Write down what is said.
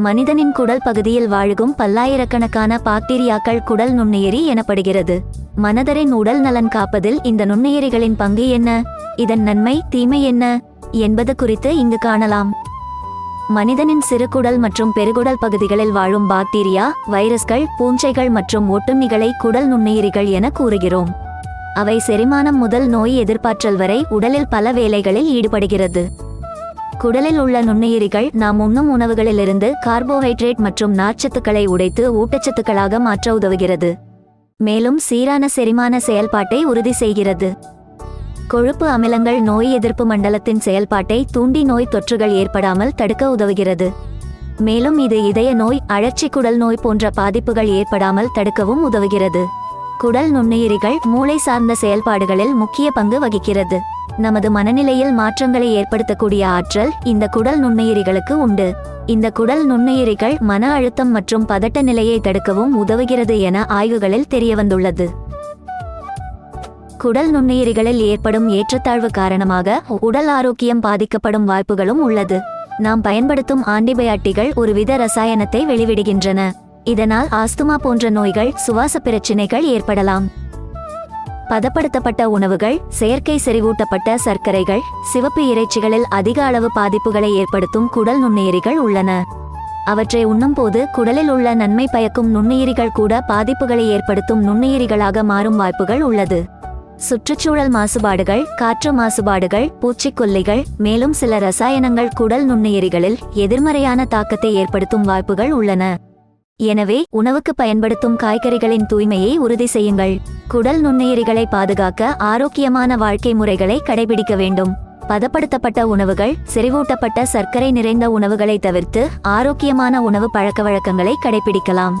மனிதனின் குடல் பகுதியில் வாழும் பல்லாயிரக்கணக்கான பாக்டீரியாக்கள் குடல் நுண்ணுயிரி எனப்படுகிறது. மனதரின் உடல் நலன் காப்பதில் இந்த நுண்ணுயிரிகளின் பங்கு என்ன? இதன் நன்மை தீமை என்ன? என்பது குறித்து இங்கு காணலாம். மனிதனின் சிறுகுடல் மற்றும் பெருகுடல் பகுதிகளில் வாழும் பாக்டீரியா வைரஸ்கள் பூஞ்சைகள் மற்றும் ஒட்டுண்ணிகளை குடல் நுண்ணுயிரிகள் என கூறுகிறோம். அவை செரிமானம் முதல் நோய் எதிர்ப்பாற்றல் வரை உடலில் பல வேலைகளில் ஈடுபடுகிறது. குடலில் உள்ள நுண்ணுயிரிகள் நாம் உண்ணும் உணவுகளிலிருந்து கார்போஹைட்ரேட் மற்றும் நார்ச்சத்துக்களை உடைத்து ஊட்டச்சத்துக்களாக மாற்ற உதவுகிறது. மேலும் சீரான செரிமான செயல்பாட்டை உறுதி செய்கிறது. கொழுப்பு அமிலங்கள் நோய் எதிர்ப்பு மண்டலத்தின் செயல்பாட்டை தூண்டி நோய் தொற்றுகள் ஏற்படாமல் தடுக்க உதவுகிறது. மேலும் இது இதய நோய் அழற்சி குடல் நோய் போன்ற பாதிப்புகள் ஏற்படாமல் தடுக்கவும் உதவுகிறது. குடல் நுண்ணுயிரிகள் மூளை சார்ந்த செயல்பாடுகளில் முக்கிய பங்கு வகிக்கிறது. நமது மனநிலையில் மாற்றங்களை ஏற்படுத்தக்கூடிய ஆற்றல் இந்த குடல் நுண்ணுயிரிகளுக்கு உண்டு. இந்த குடல் நுண்ணுயிரிகள் மன அழுத்தம் மற்றும் பதட்ட நிலையை தடுக்கவும் உதவுகிறது என ஆய்வுகளில் தெரியவந்துள்ளது. குடல் நுண்ணுயிரிகளில் ஏற்படும் ஏற்றத்தாழ்வு காரணமாக உடல் ஆரோக்கியம் பாதிக்கப்படும் வாய்ப்புகளும் உள்ளது. நாம் பயன்படுத்தும் ஆன்டிபயாட்டிகள் ஒருவித ரசாயனத்தை வெளிவிடுகின்றன. இதனால் ஆஸ்துமா போன்ற நோய்கள் சுவாச பிரச்சினைகள் ஏற்படலாம். பதப்படுத்தப்பட்ட உணவுகள் செயற்கை செறிவூட்டப்பட்ட சர்க்கரைகள் சிவப்பு இறைச்சிகளில் அதிக அளவு பாதிப்புகளை ஏற்படுத்தும் குடல் நுண்ணுயிரிகள் உள்ளன. அவற்றை உண்ணும்போது குடலில் உள்ள நன்மை பயக்கும் நுண்ணுயிரிகள் கூட பாதிப்புகளை ஏற்படுத்தும் நுண்ணுயிரிகளாக மாறும் வாய்ப்புகள் உள்ளது. சுற்றுச்சூழல் மாசுபாடுகள் காற்று மாசுபாடுகள் பூச்சிக்கொல்லிகள் மேலும் சில ரசாயனங்கள் குடல் நுண்ணுயிரிகளில் எதிர்மறையான தாக்கத்தை ஏற்படுத்தும் வாய்ப்புகள் உள்ளன. எனவே உணவுக்கு பயன்படுத்தும் காய்கறிகளின் தூய்மையை உறுதி செய்யுங்கள். குடல் நுண்ணுயிரிகளை பாதுகாக்க ஆரோக்கியமான வாழ்க்கை முறைகளை கடைபிடிக்க வேண்டும். பதப்படுத்தப்பட்ட உணவுகள் செறிவூட்டப்பட்ட சர்க்கரை நிறைந்த உணவுகளை தவிர்த்து ஆரோக்கியமான உணவு பழக்கவழக்கங்களை கடைபிடிக்கலாம்.